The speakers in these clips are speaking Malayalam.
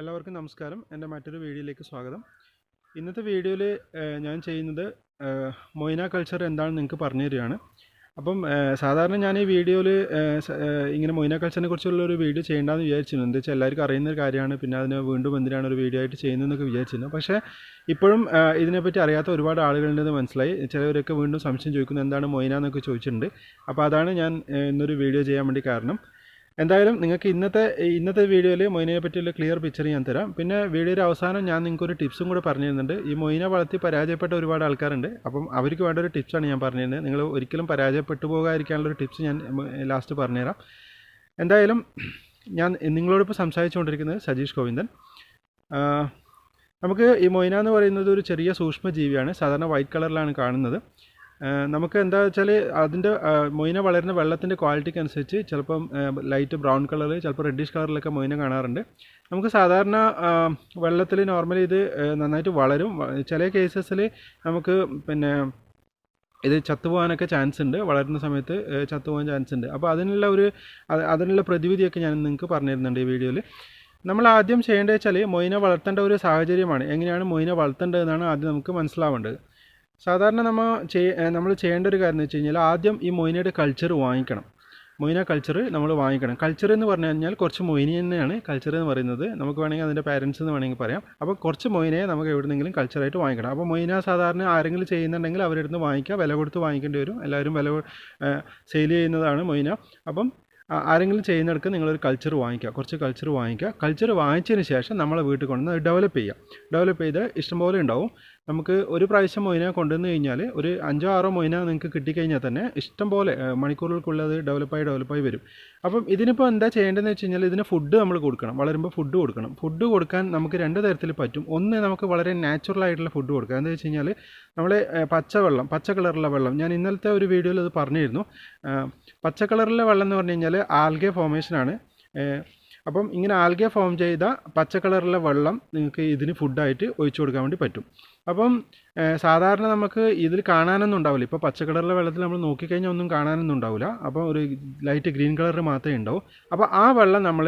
എല്ലാവർക്കും നമസ്കാരം. എന്റെ മറ്റൊരു വീഡിയോയിലേക്ക് സ്വാഗതം. ഇന്നത്തെ വീഡിയോയിൽ ഞാൻ ചെയ്യുന്നത് മൊയ്ന കൾച്ചർ എന്താണെന്ന് നിങ്ങൾക്ക് പറഞ്ഞു തരികയാണ്. അപ്പം സാധാരണ ഞാൻ ഈ വീഡിയോയിൽ ഇങ്ങനെ മൊയ്ന കൾച്ചറിനെ കുറിച്ചുള്ള ഒരു വീഡിയോ ചെയ്യേണ്ടതെന്ന് വിചാരിച്ചിരുന്നു. എന്താ വെച്ചാൽ എല്ലാവർക്കും അറിയുന്ന ഒരു കാര്യമാണ് പിന്നെ അതിന് വീണ്ടും എന്തിനാണ് ഒരു വീഡിയോ ആയിട്ട് ചെയ്യുന്നതെന്നൊക്കെ വിചാരിച്ചിരുന്നു. പക്ഷേ ഇപ്പോഴും ഇതിനെപ്പറ്റി അറിയാത്ത ഒരുപാട് ആളുകളുണ്ടെന്ന് മനസ്സിലായി. ചിലവരൊക്കെ വീണ്ടും സംശയം ചോദിക്കുന്നത് എന്താണ് മൊയ്ന എന്നൊക്കെ ചോദിച്ചിട്ടുണ്ട്. അപ്പോൾ അതാണ് ഞാൻ ഇന്നൊരു വീഡിയോ ചെയ്യാൻ വേണ്ടി കാരണം. എന്തായാലും നിങ്ങൾക്ക് ഇന്നത്തെ ഇന്നത്തെ വീഡിയോയിൽ മൊയിനയെ പറ്റിയുള്ള ക്ലിയർ പിക്ചർ ഞാൻ തരാം. പിന്നെ വീഡിയോയുടെ അവസാനം ഞാൻ നിങ്ങൾക്ക് ഒരു ടിപ്സും കൂടെ പറഞ്ഞു തരുന്നുണ്ട് ഈ മൊയിനെ വളർത്തി പരാജയപ്പെട്ട ഒരുപാട് ആൾക്കാരുണ്ട്. അപ്പം അവർക്ക് വേണ്ട ഒരു ടിപ്സാണ് ഞാൻ പറഞ്ഞു തരുന്നത് നിങ്ങൾ ഒരിക്കലും പരാജയപ്പെട്ടു പോകാതിരിക്കാനുള്ള ഒരു ടിപ്സ് ഞാൻ ലാസ്റ്റ് പറഞ്ഞുതരാം. എന്തായാലും ഞാൻ നിങ്ങളോടിപ്പോൾ സംസാരിച്ചുകൊണ്ടിരിക്കുന്നത് സജീഷ് ഗോവിന്ദൻ. നമുക്ക് ഈ മൊയിന എന്ന് പറയുന്നത് ഒരു ചെറിയ സൂക്ഷ്മജീവിയാണ്. സാധാരണ വൈറ്റ് കളറിലാണ് കാണുന്നത്. നമുക്ക് എന്താ വെച്ചാൽ അതിന്റെ മൊയിന വളരുന്ന വെള്ളത്തിന്റെ ക്വാളിറ്റിക്ക് അനുസരിച്ച് ചിലപ്പം ലൈറ്റ് ബ്രൗൺ കളർ ചിലപ്പോൾ റെഡിഷ് കളറിലൊക്കെ മൊയ്ന കാണാറുണ്ട്. നമുക്ക് സാധാരണ വെള്ളത്തിൽ നോർമലി ഇത് നന്നായിട്ട് വളരും. ചില കേസസിൽ നമുക്ക് പിന്നെ ഇത് ചത്തുപോകാനൊക്കെ ചാൻസ് ഉണ്ട്. വളരുന്ന സമയത്ത് ചത്തുപോകാൻ ചാൻസ് ഉണ്ട്. അപ്പോൾ അതിനുള്ള ഒരു അതിനുള്ള പ്രതിവിധിയൊക്കെ ഞാൻ നിങ്ങൾക്ക് പറഞ്ഞിരുന്നുണ്ട് ഈ വീഡിയോയിൽ നമ്മൾ ആദ്യം ചെയ്യേണ്ടത് വെച്ചാൽ മൊയിന വളർത്തേണ്ട ഒരു സാഹചര്യമാണ്. എങ്ങനെയാണ് മൊയിന വളർത്തേണ്ടതെന്നാണ് ആദ്യം നമുക്ക് മനസ്സിലാവേണ്ടത്. സാധാരണ നമ്മൾ നമ്മൾ ചെയ്യേണ്ട ഒരു കാര്യം എന്ന് വെച്ച് കഴിഞ്ഞാൽ ആദ്യം ഈ മൊയിനയുടെ കൾച്ചർ വാങ്ങിക്കണം. മൊയിന കൾച്ചർ നമ്മൾ വാങ്ങിക്കണം. കൾച്ചർ എന്ന് പറഞ്ഞു കഴിഞ്ഞാൽ കുറച്ച് മൊയിനി തന്നെയാണ്. കൾച്ചർ എന്ന് പറയുന്നത് നമുക്ക് വേണമെങ്കിൽ അതിന്റെ പാരൻസ് എന്ന് വേണമെങ്കിൽ പറയാം. അപ്പോൾ കുറച്ച് മൊയിനയെ നമുക്ക് എവിടെന്നെങ്കിലും കൾച്ചറായിട്ട് വാങ്ങിക്കണം. അപ്പോൾ മൊയിന സാധാരണ ആരെങ്കിലും ചെയ്യുന്നുണ്ടെങ്കിൽ അവരുടെ വാങ്ങിക്കുക. വില കൊടുത്ത് വാങ്ങിക്കേണ്ടി വരും. എല്ലാവരും വില സെയിൽ ചെയ്യുന്നതാണ് മൊയിന. അപ്പം ആരെങ്കിലും ചെയ്യുന്നിടക്ക് നിങ്ങളൊരു കൾച്ചർ വാങ്ങിക്കുക. കുറച്ച് കൾച്ചർ വാങ്ങിക്കുക. കൾച്ചർ വാങ്ങിച്ചതിന് ശേഷം നമ്മളെ വീട്ടിൽ കൊണ്ടുവന്ന് ഡെവലപ്പ് ചെയ്യുക. ഡെവലപ്പ് ചെയ്ത് ഇഷ്ടംപോലെ ഉണ്ടാവും. നമുക്ക് ഒരു പ്രാവശ്യം മൊയിന കൊണ്ടുവന്ന് കഴിഞ്ഞാൽ ഒരു അഞ്ചോ ആറോ മൊയിന നിങ്ങൾക്ക് കിട്ടിക്കഴിഞ്ഞാൽ തന്നെ ഇഷ്ടം പോലെ മണിക്കൂറുകൾക്കുള്ളത് ഡെവലപ്പായി ഡെവലപ്പായി വരും. അപ്പം ഇതിനിപ്പോൾ എന്താ ചെയ്യേണ്ടതെന്ന് വെച്ച് കഴിഞ്ഞാൽ ഇതിന് ഫുഡ് നമ്മൾ കൊടുക്കണം. വളരുമ്പോൾ ഫുഡ് കൊടുക്കണം. ഫുഡ് കൊടുക്കാൻ നമുക്ക് രണ്ട് തരത്തിൽ പറ്റും. ഒന്ന് നമുക്ക് വളരെ നാച്ചുറൽ ആയിട്ടുള്ള ഫുഡ് കൊടുക്കാം. എന്താ വെച്ച് കഴിഞ്ഞാൽ നമ്മൾ പച്ചവെള്ളം പച്ച കളറുള്ള വെള്ളം. ഞാൻ ഇന്നലത്തെ ഒരു വീഡിയോയിൽ അത് പറഞ്ഞിരുന്നു. പച്ച കളറിലെ വെള്ളം എന്ന് പറഞ്ഞു കഴിഞ്ഞാൽ ആൽഗെ ഫോമേഷനാണ് അപ്പം ഇങ്ങനെ ആൽഗെ ഫോം ചെയ്ത പച്ച കളറിലെ വെള്ളം നിങ്ങൾക്ക് ഇതിന് ഫുഡായിട്ട് ഒഴിച്ചു കൊടുക്കാൻ വേണ്ടി പറ്റും. അപ്പം സാധാരണ നമുക്ക് ഇതിൽ കാണാനൊന്നും ഉണ്ടാവില്ല. ഇപ്പോൾ പച്ച കളറിലെ വെള്ളത്തിൽ നമ്മൾ നോക്കിക്കഴിഞ്ഞാൽ ഒന്നും കാണാനൊന്നും ഉണ്ടാവില്ല. അപ്പോൾ ഒരു ലൈറ്റ് ഗ്രീൻ കളർ മാത്രമേ ഉണ്ടാവും. അപ്പോൾ ആ വെള്ളം നമ്മൾ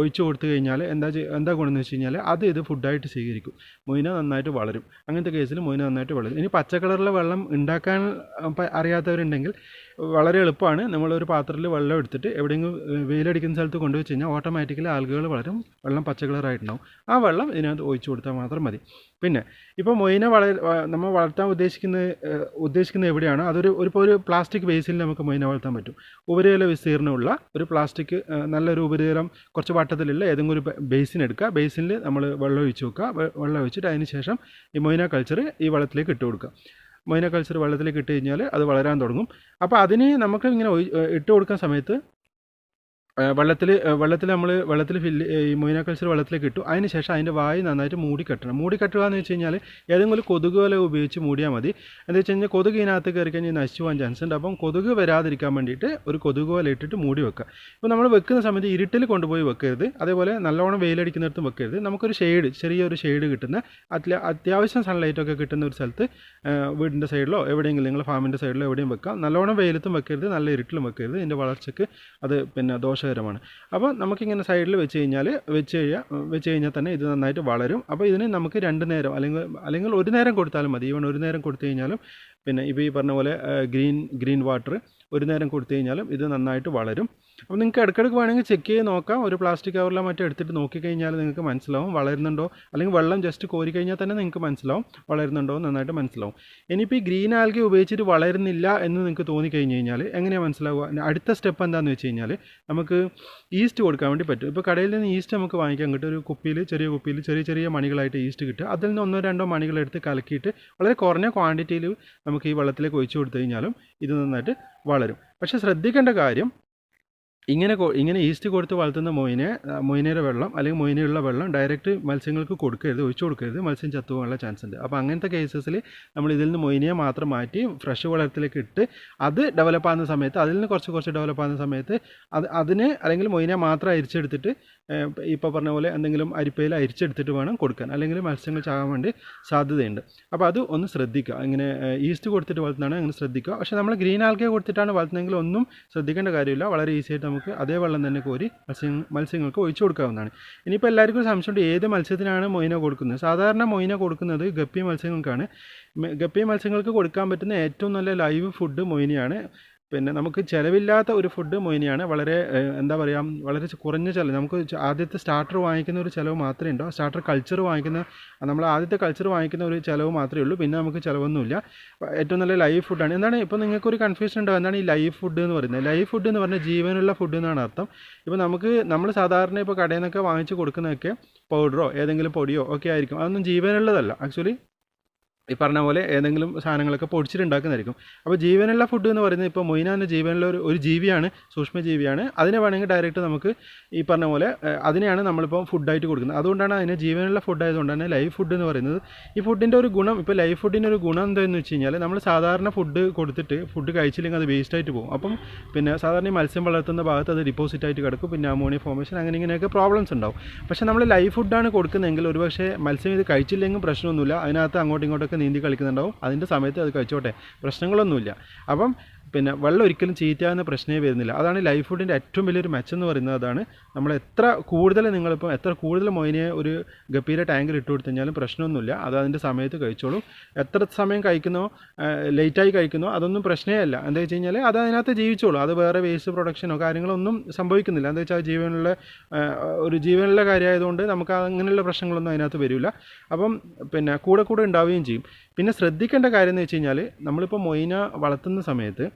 ഒഴിച്ചു കൊടുത്തു കഴിഞ്ഞാൽ എന്താ എന്താ ഗുണമെന്ന് വെച്ച് കഴിഞ്ഞാൽ അത് ഇത് ഫുഡായിട്ട് സ്വീകരിക്കും. മൊയിന നന്നായിട്ട് വളരും. അങ്ങനത്തെ കേസിൽ മൊയിന നന്നായിട്ട് വളരും. ഇനി പച്ച കളറിലെ വെള്ളം ഉണ്ടാക്കാൻ അറിയാത്തവരുണ്ടെങ്കിൽ വളരെ എളുപ്പമാണ്. നമ്മളൊരു പാത്രത്തിൽ വെള്ളം എടുത്തിട്ട് എവിടെയെങ്കിലും വെയിലടിക്കുന്ന സ്ഥലത്ത് കൊണ്ടുവച്ച് കഴിഞ്ഞാൽ ഓട്ടോമാറ്റിക്കലി ആൽഗകൾ വളരും. വെള്ളം പച്ച കളറായിട്ടുണ്ടാവും. ആ വെള്ളം ഇതിനകത്ത് ഒഴിച്ചു കൊടുത്താൽ മാത്രം മതി. പിന്നെ ഇപ്പോൾ മൊയിന വള നമ്മൾ വളർത്താൻ ഉദ്ദേശിക്കുന്ന ഉദ്ദേശിക്കുന്നത് എവിടെയാണ്? അതൊരു ഒരു ഇപ്പോൾ ഒരു പ്ലാസ്റ്റിക് ബേസിൽ നമുക്ക് മൊയിന വളർത്താൻ പറ്റും. ഉപരിതല വിസ്തീർണമുള്ള ഒരു പ്ലാസ്റ്റിക് നല്ലൊരു ഉപരിതലം കുറച്ച് വട്ടത്തിലുള്ള ഏതെങ്കിലും ഒരു ബേസിൻ എടുക്കുക. ബേസിനിൽ നമ്മൾ വെള്ളം ഒഴിച്ച് വെക്കുക. വെള്ളം ഒഴിച്ചിട്ട് അതിന് ശേഷം ഈ മൊയിന കൾച്ചർ ഈ വെള്ളത്തിലേക്ക് ഇട്ട് കൊടുക്കുക. മൊയിന കൾച്ചർ വെള്ളത്തിലേക്ക് ഇട്ട് കഴിഞ്ഞാൽ അത് വളരാൻ തുടങ്ങും. അപ്പോൾ അതിന് നമുക്ക് ഇങ്ങനെ ഇട്ട് കൊടുക്കുന്ന സമയത്ത് വെള്ളത്തിൽ വെള്ളത്തിൽ നമ്മൾ വെള്ളത്തിൽ ഫില്ല് ഈ മൊയിന കൾച്ചർ വെള്ളത്തിലേക്ക് ഇട്ടു. അതിന് ശേഷം അതിന്റെ വായി നന്നായിട്ട് മൂടി കെട്ടണം. മൂടി കെട്ടുക എന്ന് വെച്ച് കഴിഞ്ഞാൽ ഏതെങ്കിലും കൊതുക് വല ഉപയോഗിച്ച് മൂടിയാൽ മതി. എന്താ വെച്ച് കഴിഞ്ഞാൽ കൊതുക് ഇതിനകത്ത് കയറി കഴിഞ്ഞാൽ നശിച്ചു പോകാൻ ചാൻസ് ഉണ്ട്. അപ്പം കൊതുക് വരാതിരിക്കാൻ വേണ്ടിയിട്ട് ഒരു കൊതുക് വല ഇട്ടിട്ട് മൂടി വെക്കുക. ഇപ്പോൾ നമ്മൾ വെക്കുന്ന സമയത്ത് ഇരുട്ടിൽ കൊണ്ടുപോയി വെക്കരുത്. അതേപോലെ നല്ലോണം വെയിലടിക്കുന്നിടത്തും വെക്കരുത്. നമുക്കൊരു ഷെയ്ഡ് ചെറിയൊരു ഷെയ്ഡ് കിട്ടുന്ന അത്യ അത്യാവശ്യം സൺലൈറ്റൊക്കെ കിട്ടുന്ന ഒരു സ്ഥലത്ത് വീടിന്റെ സൈഡിലോ എവിടെയെങ്കിലും നിങ്ങൾ ഫാമിന്റെ സൈഡിലോ എവിടെയും വെക്കാം. നല്ലോണം വെയിലത്തും വെക്കരുത്. നല്ല ഇരുട്ടിലും വെക്കരുത്. ഇതിന്റെ വളർച്ചയ്ക്ക് അത് പിന്നെ ദോഷകരമാണ് അപ്പോൾ നമുക്കിങ്ങനെ സൈഡിൽ വെച്ച് കഴിഞ്ഞാൽ വെച്ച് കഴിഞ്ഞാൽ വെച്ച് കഴിഞ്ഞാൽ തന്നെ ഇത് നന്നായിട്ട് വളരും. അപ്പോൾ ഇതിന് നമുക്ക് രണ്ട് നേരം അല്ലെങ്കിൽ അല്ലെങ്കിൽ ഒരു നേരം കൊടുത്താലും മതി. ഈവൺ ഒരു നേരം കൊടുത്തു കഴിഞ്ഞാലും പിന്നെ ഇപ്പോൾ ഈ പറഞ്ഞ പോലെ ഗ്രീൻ ഗ്രീൻ വാട്ടർ ഒരു നേരം കൊടുത്തു കഴിഞ്ഞാലും ഇത് നന്നായിട്ട് വളരും. അപ്പോൾ നിങ്ങൾക്ക് ഇടയ്ക്കിടയ്ക്ക് വേണമെങ്കിൽ ചെക്ക് ചെയ്ത് നോക്കാം. ഒരു പ്ലാസ്റ്റിക് കവറിലോ മറ്റോ എടുത്തിട്ട് നോക്കിക്കഴിഞ്ഞാൽ നിങ്ങൾക്ക് മനസ്സിലാവും വളരുന്നുണ്ടോ? അല്ലെങ്കിൽ വെള്ളം ജസ്റ്റ് കോരി കഴിഞ്ഞാൽ തന്നെ നിങ്ങൾക്ക് മനസ്സിലാവും വളരുന്നുണ്ടോ നന്നായിട്ട് മനസ്സിലാവും. ഇനിയിപ്പോൾ ഈ ഗ്രീൻ ആൽഗെ ഉപയോഗിച്ചിട്ട് വളരുന്നില്ല എന്ന് നിങ്ങൾക്ക് തോന്നിക്കഴിഞ്ഞ് കഴിഞ്ഞാൽ എങ്ങനെയാണ് മനസ്സിലാവുക? അടുത്ത സ്റ്റെപ്പ് എന്താണെന്ന് വെച്ച് കഴിഞ്ഞാൽ നമുക്ക് ഈസ്റ്റ് കൊടുക്കാൻ വേണ്ടി പറ്റും. ഇപ്പോൾ കടയിൽ നിന്ന് ഈസ്റ്റ് നമുക്ക് വാങ്ങിക്കാൻ കിട്ടും. ഒരു കുപ്പിയിൽ ചെറിയ കുപ്പിയിൽ ചെറിയ ചെറിയ മണികളായിട്ട് ഈസ്റ്റ് കിട്ടും അതിൽ നിന്ന് ഒന്നോ രണ്ടോ മണികളെടുത്ത് കലക്കിയിട്ട് വളരെ കുറഞ്ഞ ക്വാണ്ടിറ്റിയിൽ നമുക്ക് ഈ വെള്ളത്തിലേക്ക് ഒഴിച്ചു കൊടുത്തു കഴിഞ്ഞാലും ഇത് നന്നായിട്ട് വളരും. പക്ഷേ ശ്രദ്ധിക്കേണ്ട കാര്യം ഇങ്ങനെ ഇങ്ങനെ ഈസ്റ്റ് കൊടുത്ത് വളർത്തുന്ന മൊയിനെ മൊയിനയുടെ വെള്ളം അല്ലെങ്കിൽ മൊയിനയുള്ള വെള്ളം ഡയറക്റ്റ് മത്സ്യങ്ങൾക്ക് കൊടുക്കരുത് ഒഴിച്ചു കൊടുക്കരുത്. മത്സ്യം ചത്തുപോകാനുള്ള ചാൻസ് ഉണ്ട്. അപ്പോൾ അങ്ങനത്തെ കേസസിൽ നമ്മൾ ഇതിൽ നിന്ന് മൊയിനയെ മാത്രം മാറ്റി ഫ്രഷ് വെള്ളത്തിലേക്ക് ഇട്ട് അത് ഡെവലപ്പ് ആകുന്ന സമയത്ത് അതിൽ നിന്ന് കുറച്ച് കുറച്ച് ഡെവലപ്പ് ആകുന്ന സമയത്ത് അത് അതിന് അല്ലെങ്കിൽ മൊയിനെ മാത്രം അരിച്ചെടുത്തിട്ട് ഇപ്പോൾ പറഞ്ഞ പോലെ എന്തെങ്കിലും അരിപ്പയിൽ അരിച്ചെടുത്തിട്ട് വേണം കൊടുക്കാൻ. അല്ലെങ്കിൽ മത്സ്യങ്ങൾ ചാകാൻ വേണ്ടി സാധ്യതയുണ്ട്. അപ്പോൾ അത് ഒന്ന് ശ്രദ്ധിക്കുക. ഇങ്ങനെ ഈസ്റ്റ് കൊടുത്തിട്ട് വളർത്തുന്നതാണ് അങ്ങനെ ശ്രദ്ധിക്കുക. പക്ഷേ നമ്മൾ ഗ്രീൻ ആൽക്കെ കൊടുത്തിട്ടാണ് വളർത്തുന്നതെങ്കിൽ ഒന്നും ശ്രദ്ധിക്കേണ്ട കാര്യമില്ല. വളരെ ഈസി ആയിട്ട് നമുക്ക് അതേ വെള്ളം തന്നെ കോരി മത്സ്യ മത്സ്യങ്ങൾക്ക് ഒഴിച്ചു കൊടുക്കാവുന്നതാണ്. ഇനിയിപ്പോൾ എല്ലാവർക്കും ഒരു സംശയമുണ്ട് ഏത് മത്സ്യത്തിനാണ് മൊയിന കൊടുക്കുന്നത്? സാധാരണ മൊയിന കൊടുക്കുന്നത് ഗപ്പി മത്സ്യങ്ങൾക്കാണ്. ഗപ്പി മത്സ്യങ്ങൾക്ക് കൊടുക്കാൻ പറ്റുന്ന ഏറ്റവും നല്ല ലൈവ് ഫുഡ് മൊയിനയാണ് പിന്നെ നമുക്ക് ചിലവില്ലാത്ത ഒരു ഫുഡ് മൊയിനിയാണ് വളരെ എന്താ പറയുക വളരെ കുറഞ്ഞ ചിലവ്. നമുക്ക് ആദ്യത്തെ സ്റ്റാർട്ടർ വാങ്ങിക്കുന്ന ഒരു ചിലവ് മാത്രമേ ഉണ്ടോ? സ്റ്റാർട്ടർ കൾച്ചർ വാങ്ങിക്കുന്ന നമ്മൾ ആദ്യത്തെ കൾച്ചർ വാങ്ങിക്കുന്ന ഒരു ചിലവ് മാത്രമേ ഉള്ളൂ. പിന്നെ നമുക്ക് ചിലവൊന്നുമില്ല. ഏറ്റവും നല്ല ലൈവ് ഫുഡാണ് എന്താണ് ഇപ്പോൾ നിങ്ങൾക്കൊരു കൺഫ്യൂഷൻ ഉണ്ടോ എന്താണ് ഈ ലൈവ് ഫുഡ് എന്ന് പറയുന്നത്? ലൈവ് ഫുഡ് എന്ന് പറഞ്ഞാൽ ജീവനുള്ള ഫുഡ് എന്നാണ് അർത്ഥം. ഇപ്പോൾ നമുക്ക് നമ്മൾ സാധാരണ ഇപ്പോൾ കടയിൽ നിന്നൊക്കെ വാങ്ങിച്ച് കൊടുക്കുന്നതൊക്കെ പൗഡറോ ഏതെങ്കിലും പൊടിയോ ഒക്കെ ആയിരിക്കും. അതൊന്നും ജീവനുള്ളതല്ല. ആക്ച്വലി ഈ പറഞ്ഞ പോലെ ഏതെങ്കിലും സാധനങ്ങളൊക്കെ പൊടിച്ചിട്ടുണ്ടാക്കുന്നതായിരിക്കും. അപ്പോൾ ജീവനുള്ള ഫുഡ് എന്ന് പറയുന്നത് ഇപ്പോൾ മൊയ്നാന്റെ ജീവനുള്ള ഒരു ഒരു ജീവിയാണ് സൂക്ഷ്മജീവിയാണ് അതിനെ വേണമെങ്കിൽ ഡയറക്റ്റ് നമുക്ക് ഈ പറഞ്ഞ പോലെ അതിനെയാണ് നമ്മളിപ്പോൾ ഫുഡായിട്ട് കൊടുക്കുന്നത്. അതുകൊണ്ടാണ് അതിന് ജീവനുള്ള ഫുഡ് ആയതുകൊണ്ട് തന്നെ ലൈവ് ഫുഡ് എന്ന് പറയുന്നത്. ഈ ഫുഡിന്റെ ഒരു ഗുണം ഇപ്പോൾ ലൈവ് ഫുഡിന്റെ ഒരു ഗുണം എന്താണെന്ന് വെച്ച് കഴിഞ്ഞാൽ നമ്മൾ സാധാരണ ഫുഡ് കൊടുത്തിട്ട് ഫുഡ് കഴിച്ചില്ലെങ്കിൽ അത് വേസ്റ്റ് ആയിട്ട് പോകും. അപ്പം പിന്നെ സാധാരണ മത്സ്യം വളർത്തുന്ന ഭാഗത്ത് അത് ഡിപ്പോസിറ്റ് ആയിട്ട് കിടക്കും. പിന്നെ അമോണിയ ഫോർമേഷൻ അങ്ങനെ ഇങ്ങനെയൊക്കെ പ്രോബ്ലംസ് ഉണ്ടാവും. പക്ഷേ നമ്മൾ ലൈവ് ഫുഡാണ് കൊടുക്കുന്നതെങ്കിൽ ഒരുപക്ഷെ മത്സ്യം ഇത് കഴിച്ചില്ലെങ്കിൽ പ്രശ്നമൊന്നുമില്ല. അതിനകത്ത് അങ്ങോട്ടും ഇങ്ങോട്ടൊക്കെ നീന്തി കളിക്കുന്നുണ്ടാവും. അതിന്റെ സമയത്ത് അത് കഴിച്ചോട്ടെ. പ്രശ്നങ്ങളൊന്നുമില്ല. അപ്പം പിന്നെ വെള്ളം ഒരിക്കലും ചീറ്റാവുന്ന പ്രശ്നമേ വരുന്നില്ല. അതാണ് ലൈഫ് ഫുഡിന്റെ ഏറ്റവും വലിയൊരു മെച്ചം എന്ന് പറയുന്നത്. അതാണ് നമ്മൾ എത്ര കൂടുതൽ നിങ്ങളിപ്പോൾ എത്ര കൂടുതൽ മൊയിനെ ഒരു ഗപ്പീരെ ടാങ്കിൽ ഇട്ട് കൊടുത്തു കഴിഞ്ഞാലും പ്രശ്നമൊന്നുമില്ല. അത് അതിന്റെ സമയത്ത് കഴിച്ചോളും. എത്ര സമയം കഴിക്കുന്നോ ലേറ്റായി കഴിക്കുന്നോ അതൊന്നും പ്രശ്നമേ അല്ല. എന്താ വെച്ച് കഴിഞ്ഞാൽ അത് അതിനകത്ത് ജീവിച്ചോളൂ. അത് വേറെ വേസ്റ്റ് പ്രൊഡക്ഷനോ കാര്യങ്ങളൊന്നും സംഭവിക്കുന്നില്ല. എന്താ വെച്ചാൽ ജീവനുള്ള ഒരു ജീവനുള്ള കാര്യമായതുകൊണ്ട് നമുക്ക് അങ്ങനെയുള്ള പ്രശ്നങ്ങളൊന്നും അതിനകത്ത് വരില്ല അപ്പം പിന്നെ കൂടെ കൂടെ ഉണ്ടാവുകയും ചെയ്യും. പിന്നെ ശ്രദ്ധിക്കേണ്ട കാര്യം എന്ന് വെച്ച് കഴിഞ്ഞാൽ നമ്മളിപ്പോൾ മൊയിന വളർത്തുന്ന സമയത്ത്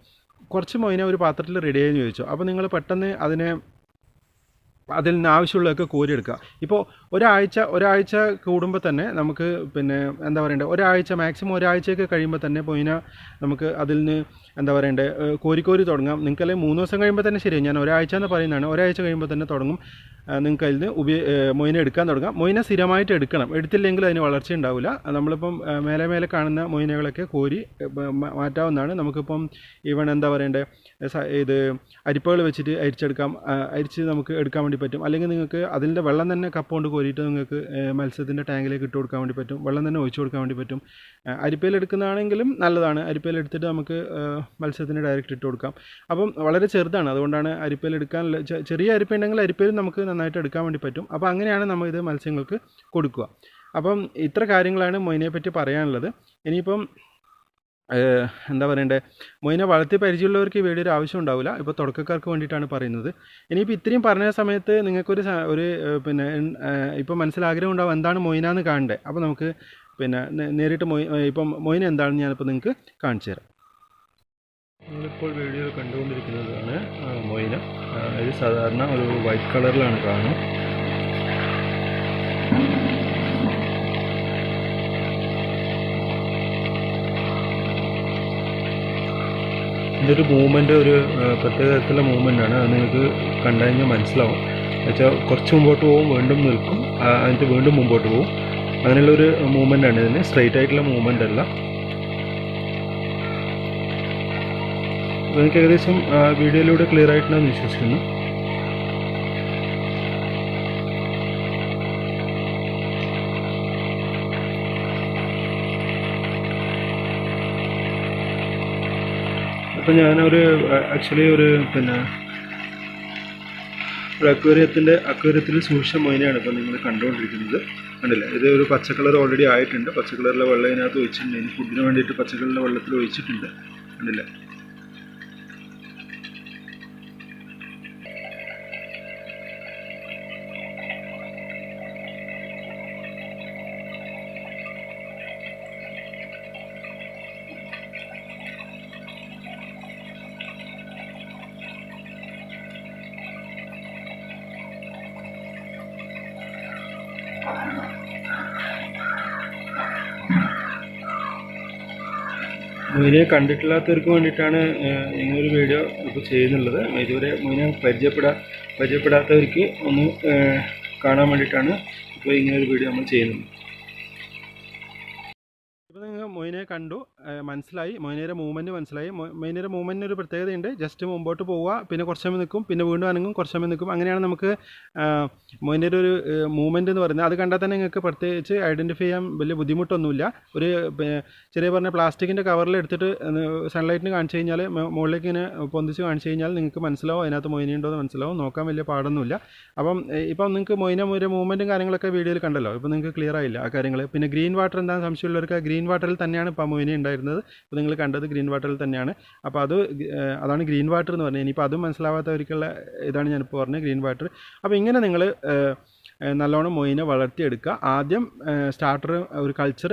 കുറച്ച് മൊയിന ഒരു പാത്രത്തിൽ റെഡി ആയെന്ന് ചോദിച്ചു. അപ്പോൾ നിങ്ങൾ പെട്ടെന്ന് അതിനെ അതിൽ നിന്ന് ആവശ്യമുള്ളതൊക്കെ കോരിയെടുക്കുക. ഇപ്പോൾ ഒരാഴ്ച ഒരാഴ്ച കൂടുമ്പോൾ തന്നെ നമുക്ക് പിന്നെ എന്താ പറയണ്ടേ ഒരാഴ്ച മാക്സിമം ഒരാഴ്ചയൊക്കെ കഴിയുമ്പോൾ തന്നെ പോയിന നമുക്ക് അതിൽ നിന്ന് എന്താ പറയണ്ടേ ഏഹ് കോരി കോരി തുടങ്ങാം. നിങ്ങൾക്ക് മൂന്ന് ദിവസം കഴിയുമ്പോൾ തന്നെ ശരിയാണ് ഞാൻ ഒരാഴ്ച എന്ന് പറയുന്നതാണ്. ഒരാഴ്ച കഴിയുമ്പോൾ തന്നെ തുടങ്ങും. നിങ്ങൾക്ക് അതിൽ നിന്ന് ഉപയോ മൊയിന എടുക്കാൻ തുടങ്ങാം. മൊയിന സ്ഥിരമായിട്ട് എടുക്കണം. എടുത്തില്ലെങ്കിൽ അതിന് വളർച്ച ഉണ്ടാവില്ല നമ്മളിപ്പം മേലെ മേലെ കാണുന്ന മൊയിനകളൊക്കെ കോരി മാറ്റാവുന്നതാണ്. നമുക്കിപ്പം ഈവൺ എന്താ പറയണ്ടേ? ഇത് അരിപ്പകൾ വെച്ചിട്ട് അരിച്ചെടുക്കാം അരിച്ച് നമുക്ക് എടുക്കാൻ വേണ്ടി പറ്റും. അല്ലെങ്കിൽ നിങ്ങൾക്ക് അതിന്റെ വെള്ളം തന്നെ കപ്പ് കൊണ്ട് കോരിയിട്ട് നിങ്ങൾക്ക് മത്സ്യത്തിന്റെ ടാങ്കിലേക്ക് ഇട്ട് കൊടുക്കാൻ വേണ്ടി പറ്റും. വെള്ളം തന്നെ ഒഴിച്ചു കൊടുക്കാൻ വേണ്ടി പറ്റും. അരിപ്പയിൽ എടുക്കുന്നതാണെങ്കിലും നല്ലതാണ്. അരിപ്പയിൽ എടുത്തിട്ട് നമുക്ക് മത്സ്യത്തിന് ഡയറക്റ്റ് ഇട്ട് കൊടുക്കാം. അപ്പം വളരെ ചെറുതാണ്. അതുകൊണ്ടാണ് അരിപ്പയിൽ എടുക്കാൻ ചെറിയ അരിപ്പ ഉണ്ടെങ്കിൽ അരിപ്പയിൽ നമുക്ക് നന്നായിട്ട് എടുക്കാൻ വേണ്ടി പറ്റും. അപ്പോൾ അങ്ങനെയാണ് നമ്മൾ ഇത് മത്സ്യങ്ങൾക്ക് കൊടുക്കുക. അപ്പം ഇത്ര കാര്യങ്ങളാണ് മൊയിനെ പറ്റി പറയാനുള്ളത്. ഇനിയിപ്പം എന്താ പറയണ്ടേ? മൊയിനെ വളർത്തി പരിചയമുള്ളവർക്ക് ഈ വീഡിയോ ഒരു ആവശ്യം ഉണ്ടാവില്ല. ഇപ്പോൾ തുടക്കക്കാർക്ക് വേണ്ടിയിട്ടാണ് പറയുന്നത്. ഇനിയിപ്പോൾ ഇത്രയും പറഞ്ഞ സമയത്ത് നിങ്ങൾക്കൊരു ഒരു പിന്നെ ഇപ്പോൾ മനസ്സിലാഗ്രഹം ഉണ്ടാവും എന്താണ് മൊയിനാന്ന് കാണണ്ടേ? അപ്പോൾ നമുക്ക് പിന്നെ നേരിട്ട് മൊയ് ഇപ്പം മൊയിന എന്താണെന്ന് ഞാനിപ്പോൾ നിങ്ങൾക്ക് കാണിച്ചു തരാം. നിങ്ങളിപ്പോൾ വീഡിയോ കണ്ടുകൊണ്ടിരിക്കുന്നതാണ് മൊയിന. ഇത് സാധാരണ ഒരു വൈറ്റ് കളറിലാണ് കാണുന്നത്. ഇതിന്റെ മൂവ്മെന്റ് ഒരു പ്രത്യേക തരത്തിലുള്ള മൂവ്മെന്റ് ആണ്. അത് നിങ്ങൾക്ക് കണ്ടു കഴിഞ്ഞാൽ മനസ്സിലാവും. എന്നുവെച്ചാൽ കുറച്ച് മുമ്പോട്ട് പോകും വീണ്ടും നിൽക്കും. അതിന്റെ വീണ്ടും മുമ്പോട്ട് പോകും. അങ്ങനെയുള്ളൊരു മൂവ്മെന്റ് ആണ് ഇതിന്. സ്ട്രെയിറ്റ് ആയിട്ടുള്ള മൂവ്മെന്റ് അല്ല. എനിക്ക് ഏകദേശം വീഡിയോയിലൂടെ ക്ലിയർ ആയിട്ടുണ്ടെന്ന് വിശ്വസിക്കുന്നു. അപ്പോൾ ഞാനൊരു ആക്ച്വലി ഒരു പിന്നെ ഒരു അക്വേറിയത്തിന്റെ അക്വേറിയത്തിൽ സൂക്ഷ്മ മൊയിനെയാണ് ഇപ്പോൾ നിങ്ങൾ കണ്ടുകൊണ്ടിരിക്കുന്നത്. കണ്ടില്ല? ഇത് ഒരു പച്ച കളർ ഓൾറെഡി ആയിട്ടുണ്ട്. പച്ച കളറിലെ വെള്ളം ഇതിനകത്ത് ഒഴിച്ചിട്ടുണ്ട്. ഇനി ഫുഡിന് വേണ്ടിയിട്ട് പച്ച കളറിലെ വെള്ളത്തിൽ ഒഴിച്ചിട്ടുണ്ട്. കണ്ടില്ലേ? മൊയിനെ കണ്ടിട്ടില്ലാത്തവർക്ക് വേണ്ടിയിട്ടാണ് ഇങ്ങനൊരു വീഡിയോ ഇപ്പോൾ ചെയ്യുന്നുള്ളത്. ഇതുവരെ മൊയിനെ പരിചയപ്പെടാ പരിചയപ്പെടാത്തവർക്ക് ഒന്ന് കാണാൻ വേണ്ടിയിട്ടാണ് ഇപ്പോൾ ഇങ്ങനൊരു വീഡിയോ നമ്മൾ ചെയ്യുന്നത്. ഇപ്പോൾ നിങ്ങൾ മൊയിനെ മൊയിനെ കണ്ടു മനസ്സിലായി. മൊയിനയുടെ മൂവ്മെന്റ് മനസ്സിലായി. മൊയിനയുടെ മൂവ്മെന്റിന് ഒരു പ്രത്യേകതയുണ്ട്. ജസ്റ്റ് മുമ്പോട്ട് പോവുക പിന്നെ കുറച്ച് സമയം നിൽക്കും പിന്നെ വീണ്ടും അനങ്ങും കുറച്ച് സമയം നിൽക്കും. അങ്ങനെയാണ് നമുക്ക് മൊയിനയുടെ ഒരു മൂവ്മെന്റ് എന്ന് പറയുന്നത്. അത് കണ്ടാൽ തന്നെ നിങ്ങൾക്ക് പ്രത്യേകിച്ച് ഐഡന്റിഫൈ ചെയ്യാൻ വലിയ ബുദ്ധിമുട്ടൊന്നുമില്ല. ഒരു ചെറിയ പറഞ്ഞ പ്ലാസ്റ്റിക്കിന്റെ കവറിൽ എടുത്തിട്ട് സൺലൈറ്റിന് കാണിച്ചു കഴിഞ്ഞാൽ മുകളിലേക്ക് ഇങ്ങനെ പൊന്തിച്ച് കാണിച്ചു കഴിഞ്ഞാൽ നിങ്ങൾക്ക് മനസ്സിലാവും അതിനകത്ത് മൊയിന ഉണ്ടോ എന്ന് മനസ്സിലാവും. നോക്കാൻ വലിയ പാടൊന്നുമില്ല. അപ്പം ഇപ്പം നിങ്ങൾക്ക് മൊയിന ഒരു മൂവ്മെന്റും കാര്യങ്ങളൊക്കെ വീഡിയോയിൽ കണ്ടല്ലോ. ഇപ്പം നിങ്ങൾക്ക് ക്ലിയർ ആയില്ല ആ കാര്യങ്ങൾ പിന്നെ ഗ്രീൻ വാട്ടർ എന്താണെന്ന് സംശയമുള്ളവർക്ക് ഗ്രീൻ വാട്ടറിൽ തന്നെയാണ് ഇപ്പോൾ മൊയിന ഉണ്ടായിരുന്നത്. ഇപ്പോൾ നിങ്ങൾ കണ്ടത് ഗ്രീൻ വാട്ടറിൽ തന്നെയാണ്. അപ്പോൾ അത് അതാണ് ഗ്രീൻ വാട്ടർ എന്ന് പറഞ്ഞത്. ഇനിയിപ്പോൾ അതും മനസ്സിലാവാത്തവർക്കുള്ള ഇതാണ് ഞാനിപ്പോൾ പറഞ്ഞത് ഗ്രീൻ വാട്ടർ. അപ്പോൾ ഇങ്ങനെ നിങ്ങൾ നല്ലോണം മൊയിനെ വളർത്തിയെടുക്കുക. ആദ്യം സ്റ്റാർട്ടർ ഒരു കൾച്ചർ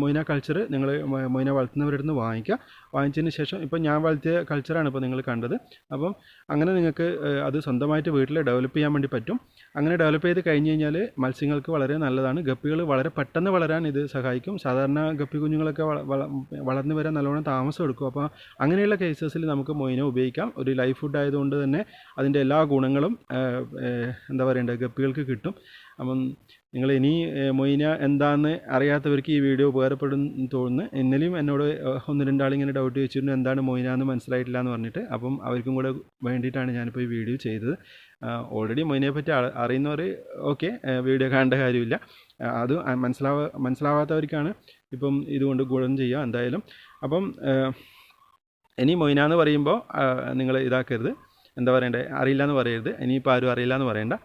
മൊയിന കൾച്ചർ നിങ്ങൾ മൊയിന വളർത്തുന്നവരുടെ നിന്ന് വാങ്ങിക്കുക. വാങ്ങിച്ചതിന് ശേഷം ഇപ്പോൾ ഞാൻ വളർത്തിയ കൾച്ചറാണ് ഇപ്പോൾ നിങ്ങൾ കണ്ടത്. അപ്പം അങ്ങനെ നിങ്ങൾക്ക് അത് സ്വന്തമായിട്ട് വീട്ടിൽ ഡെവലപ്പ് ചെയ്യാൻ വേണ്ടി പറ്റും. അങ്ങനെ ഡെവലപ്പ് ചെയ്ത് കഴിഞ്ഞ് കഴിഞ്ഞാൽ മത്സ്യങ്ങൾക്ക് വളരെ നല്ലതാണ്. ഗപ്പികൾ വളരെ പെട്ടെന്ന് വളരാൻ ഇത് സഹായിക്കും. സാധാരണ ഗപ്പി കുഞ്ഞുങ്ങളൊക്കെ വള- വള- വളർന്നു വരാൻ നല്ലോണം താമസം എടുക്കും. അപ്പോൾ അങ്ങനെയുള്ള കേസസിൽ നമുക്ക് മൊയിനെ ഉപയോഗിക്കാം. ഒരു ലൈഫ് ഫുഡ് ആയതുകൊണ്ട് തന്നെ അതിന്റെ എല്ലാ ഗുണങ്ങളും എന്താ പറയേണ്ടത് ഗപ്പികൾക്ക് കിട്ടും. അപ്പം നിങ്ങൾ ഇനി മൊയ്ന എന്താണെന്ന് അറിയാത്തവർക്ക് ഈ വീഡിയോ ഉപകാരപ്പെടും തോന്നുന്നു. ഇന്നലെയും എന്നോട് ഒന്ന് രണ്ടാളിങ്ങനെ ഡൗട്ട് ചോദിച്ചിരുന്നു എന്താണ് മൊയ്ന എന്ന് മനസ്സിലായിട്ടില്ല എന്ന് പറഞ്ഞിട്ട്? അപ്പം അവർക്കും കൂടെ വേണ്ടിയിട്ടാണ് ഞാനിപ്പോൾ ഈ വീഡിയോ ചെയ്തത്. ഓൾറെഡി മൊയ്നയെ പറ്റി അറിയുന്നവർ ഓക്കെ വീഡിയോ കാണേണ്ട കാര്യമില്ല. അത് മനസ്സിലാവാ മനസ്സിലാവാത്തവർക്കാണ് ഇപ്പം ഇതുകൊണ്ട് ഗുണം ചെയ്യുക എന്തായാലും. അപ്പം ഇനി മൊയിന എന്ന് പറയുമ്പോൾ നിങ്ങൾ ഇതാക്കരുത്. എന്താ പറയണ്ടേ? അറിയില്ല എന്ന് പറയരുത്. ഇനിയിപ്പോൾ ആരും അറിയില്ല എന്ന് പറയണ്ട.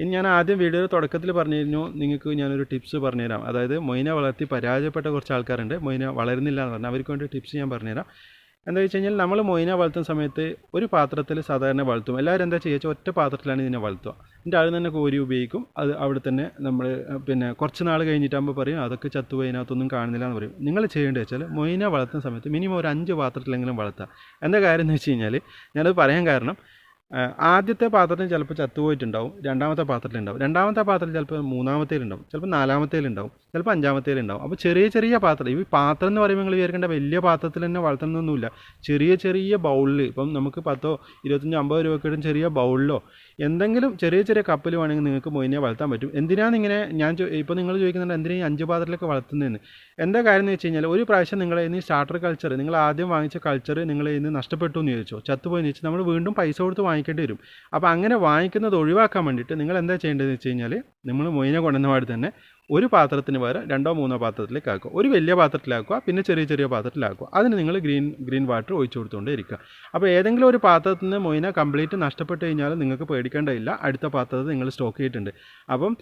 ഇനി ഞാൻ ആദ്യം വീഡിയോയുടെ തുടക്കത്തിൽ പറഞ്ഞിരുന്നു നിങ്ങൾക്ക് ഞാനൊരു ടിപ്സ് പറഞ്ഞുതരാം. അതായത് മൊയിന വളർത്തി പരാജയപ്പെട്ട കുറച്ച് ആൾക്കാരുണ്ട്. മൊയിന വളരുന്നില്ല എന്ന് പറഞ്ഞാൽ അവർക്ക് വേണ്ടി ടിപ്സ് ഞാൻ പറഞ്ഞുതരാം. എന്താ വെച്ച് കഴിഞ്ഞാൽ നമ്മൾ മൊയിന വളർത്തുന്ന സമയത്ത് ഒരു പാത്രത്തിൽ സാധാരണ വളർത്തും. എല്ലാവരും എന്താ ചെയ്യുക? ഒറ്റ പാത്രത്തിലാണ് ഇതിനെ വളർത്തുക. എന്റെ ആൾ തന്നെ കോരി ഉപയോഗിക്കും. അത് അവിടെ തന്നെ നമ്മൾ പിന്നെ കുറച്ച് നാൾ കഴിഞ്ഞിട്ടാകുമ്പോൾ പറയും അതൊക്കെ ചത്തുപോയി അതിനകത്തൊന്നും കാണുന്നില്ല എന്ന് പറയും. നിങ്ങൾ ചെയ്യേണ്ടത് വെച്ചാൽ മൊയിന വളർത്തുന്ന സമയത്ത് മിനിമം ഒരു അഞ്ച് പാത്രത്തിലെങ്കിലും വളർത്തുക. എന്താ കാര്യം എന്ന് വെച്ച് കഴിഞ്ഞാൽ ഞാനത് പറയാൻ കാരണം ആദ്യത്തെ പാത്രത്തിൽ ചിലപ്പോൾ ചത്തുപോയിട്ടുണ്ടാവും രണ്ടാമത്തെ പാത്രത്തിലുണ്ടാവും. രണ്ടാമത്തെ പാത്രത്തിൽ ചിലപ്പോൾ മൂന്നാമത്തേലുണ്ടാവും ചിലപ്പോൾ നാലാമത്തേലുണ്ടാവും ചിലപ്പോൾ അഞ്ചാമത്തേലുണ്ടാവും. അപ്പോൾ ചെറിയ ചെറിയ പാത്രം ഈ പാത്രം എന്ന് പറയുമ്പോൾ നിങ്ങൾ വിചാരിക്കേണ്ട വലിയ പാത്രത്തിൽ തന്നെ വളർത്തുന്നൊന്നുമില്ല. ചെറിയ ചെറിയ ബൗളിൽ ഇപ്പം നമുക്ക് പത്തോ ഇരുപത്തഞ്ചോ അമ്പത് രൂപയ്ക്കും ചെറിയ ബൗളിലോ എന്തെങ്കിലും ചെറിയ ചെറിയ കപ്പിൽ വേണമെങ്കിൽ നിങ്ങൾക്ക് മൊയിനെ വളർത്താൻ പറ്റും. എന്തിനാണ് ഇങ്ങനെ ഞാൻ ഇപ്പോൾ നിങ്ങൾ ചോദിക്കുന്നുണ്ട് എന്തിനാണ് ഈ അഞ്ച് പാത്രത്തിലൊക്കെ വളർത്തുന്നതെന്ന്? എന്താ കാര്യം എന്ന് വെച്ച് കഴിഞ്ഞാൽ ഒരു പ്രാവശ്യം നിങ്ങളെ ഇന്ന് സ്റ്റാർട്ടർ കൾച്ചർ നിങ്ങൾ ആദ്യം വാങ്ങിച്ച കൾച്ചർ നിങ്ങളെ ഇന്ന് നഷ്ടപ്പെട്ടു എന്ന് ചോദിച്ചോ? ചത്തുപോയെന്ന് വെച്ചാൽ നമ്മൾ വീണ്ടും പൈസ കൊടുത്ത് വാങ്ങിക്കേണ്ടി വരും. അപ്പോൾ അങ്ങനെ വാങ്ങിക്കുന്നത് ഒഴിവാക്കാൻ വേണ്ടിയിട്ട് നിങ്ങൾ എന്താ ചെയ്യേണ്ടതെന്ന് വെച്ച് കഴിഞ്ഞാൽ നിങ്ങൾ മൊയിനെ കൊണ്ടുവന്ന പാടി തന്നെ ഒരു പാത്രത്തിന് പകരം രണ്ടോ മൂന്നോ പാത്രത്തിലേക്ക് ആക്കുക. ഒരു വലിയ പാത്രത്തിലാക്കുക പിന്നെ ചെറിയ ചെറിയ പാത്രത്തിലാക്കുക. അതിന് നിങ്ങൾ ഗ്രീൻ ഗ്രീൻ വാട്ടർ ഒഴിച്ചു കൊടുത്തുകൊണ്ടേ ഇരിക്കുക. അപ്പോൾ ഏതെങ്കിലും ഒരു പാത്രത്തിൽ നിന്ന് മൊയിന കംപ്ലീറ്റ് നഷ്ടപ്പെട്ട് കഴിഞ്ഞാൽ നിങ്ങൾക്ക് പേടിക്കേണ്ടതില്ല. അടുത്ത പാത്രത്തിൽ നിങ്ങൾ സ്റ്റോക്ക് ചെയ്തിട്ടുണ്ട്. അപ്പം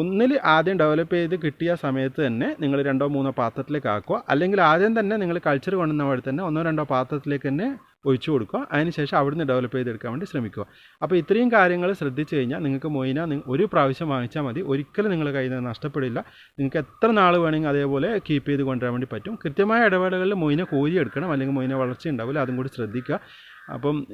ഒന്നിൽ ആദ്യം ഡെവലപ്പ് ചെയ്ത് കിട്ടിയ സമയത്ത് തന്നെ നിങ്ങൾ രണ്ടോ മൂന്നോ പാത്രത്തിലേക്ക് ആക്കുക. അല്ലെങ്കിൽ ആദ്യം തന്നെ നിങ്ങൾ കൾച്ചർ കൊണ്ടുവന്ന വഴി തന്നെ ഒന്നോ രണ്ടോ പാത്രത്തിലേക്ക് തന്നെ ഒഴിച്ചു കൊടുക്കുക. അതിനുശേഷം അവിടുന്ന് ഡെവലപ്പ് ചെയ്തെടുക്കാൻ വേണ്ടി ശ്രമിക്കുക. അപ്പോൾ ഇത്രയും കാര്യങ്ങൾ ശ്രദ്ധിച്ചു കഴിഞ്ഞാൽ നിങ്ങൾക്ക് മൊയിന ഒരു പ്രാവശ്യം വാങ്ങിച്ചാൽ മതി. ഒരിക്കലും നിങ്ങളുടെ കയ്യിൽ നിന്ന് നഷ്ടപ്പെടില്ല. നിങ്ങൾക്ക് എത്ര നാൾ വേണമെങ്കിൽ അതേപോലെ കീപ്പ് ചെയ്ത് കൊണ്ടുവരാൻ വേണ്ടി പറ്റും. കൃത്യമായ ഇടവേളകളിൽ മൊയ്ന കോരി എടുക്കണം. അല്ലെങ്കിൽ മൊയ്ന വളർച്ച ഉണ്ടാവില്ല. അതും കൂടി ശ്രദ്ധിക്കുക. അപ്പം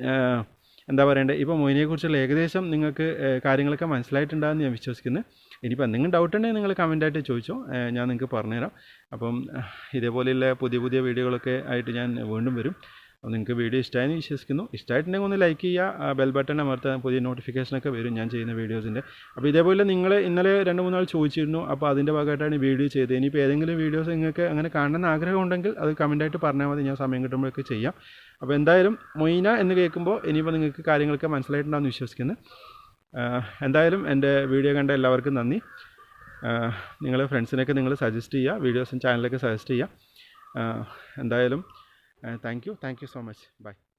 എന്താ പറയണ്ടേ? ഇപ്പോൾ മൊയിനെക്കുറിച്ചുള്ള ഏകദേശം നിങ്ങൾക്ക് കാര്യങ്ങളൊക്കെ മനസ്സിലായിട്ടുണ്ടാകുമെന്ന് ഞാൻ വിശ്വസിക്കുന്നു. ഇനിയിപ്പോൾ എന്തെങ്കിലും ഡൗട്ട് ഉണ്ടെങ്കിൽ നിങ്ങൾ കമന്റായിട്ട് ചോദിച്ചോ. ഞാൻ നിങ്ങൾക്ക് പറഞ്ഞുതരാം. അപ്പം ഇതേപോലെയുള്ള പുതിയ പുതിയ വീഡിയോകളൊക്കെ ആയിട്ട് ഞാൻ വീണ്ടും വരും. അപ്പോൾ നിങ്ങൾക്ക് വീഡിയോ ഇഷ്ടമായെന്ന് വിശ്വസിക്കുന്നു. ഇഷ്ടമായിട്ടുണ്ടെങ്കിൽ ഒന്ന് ലൈക്ക് ചെയ്യുക. ബെൽ ബട്ടൺ അമർത്താൻ പുതിയ നോട്ടിഫിക്കേഷനൊക്കെ വരും ഞാൻ ചെയ്യുന്ന വീഡിയോസിന്റെ അപ്പോൾ ഇതേപോലെ നിങ്ങൾ ഇന്നലെ രണ്ട് മൂന്നാൾ ചോദിച്ചിരുന്നു. അപ്പോൾ അതിന്റെ ഭാഗമായിട്ടാണ് വീഡിയോ ചെയ്തത്. ഇനിയിപ്പോൾ ഏതെങ്കിലും വീഡിയോസ് നിങ്ങൾക്ക് അങ്ങനെ കാണണമെന്ന് ആഗ്രഹമുണ്ടെങ്കിൽ അത് കമന്റായിട്ട് പറഞ്ഞാൽ മതി. ഞാൻ സമയം കിട്ടുമ്പോഴൊക്കെ ചെയ്യാം. അപ്പോൾ എന്തായാലും മൊയ്ന എന്ന് കേൾക്കുമ്പോൾ ഇനിയിപ്പോൾ നിങ്ങൾക്ക് കാര്യങ്ങളൊക്കെ മനസ്സിലായിട്ടുണ്ടാകുമെന്ന് വിശ്വസിക്കുന്നു. എന്തായാലും എന്റെ വീഡിയോ കണ്ട എല്ലാവർക്കും നന്ദി. നിങ്ങളെ ഫ്രണ്ട്സിനൊക്കെ നിങ്ങൾ സജസ്റ്റ് ചെയ്യുക. വീഡിയോസും ചാനലൊക്കെ സജസ്റ്റ് ചെയ്യുക. ആഹ് and thank you. Thank you so much. Bye.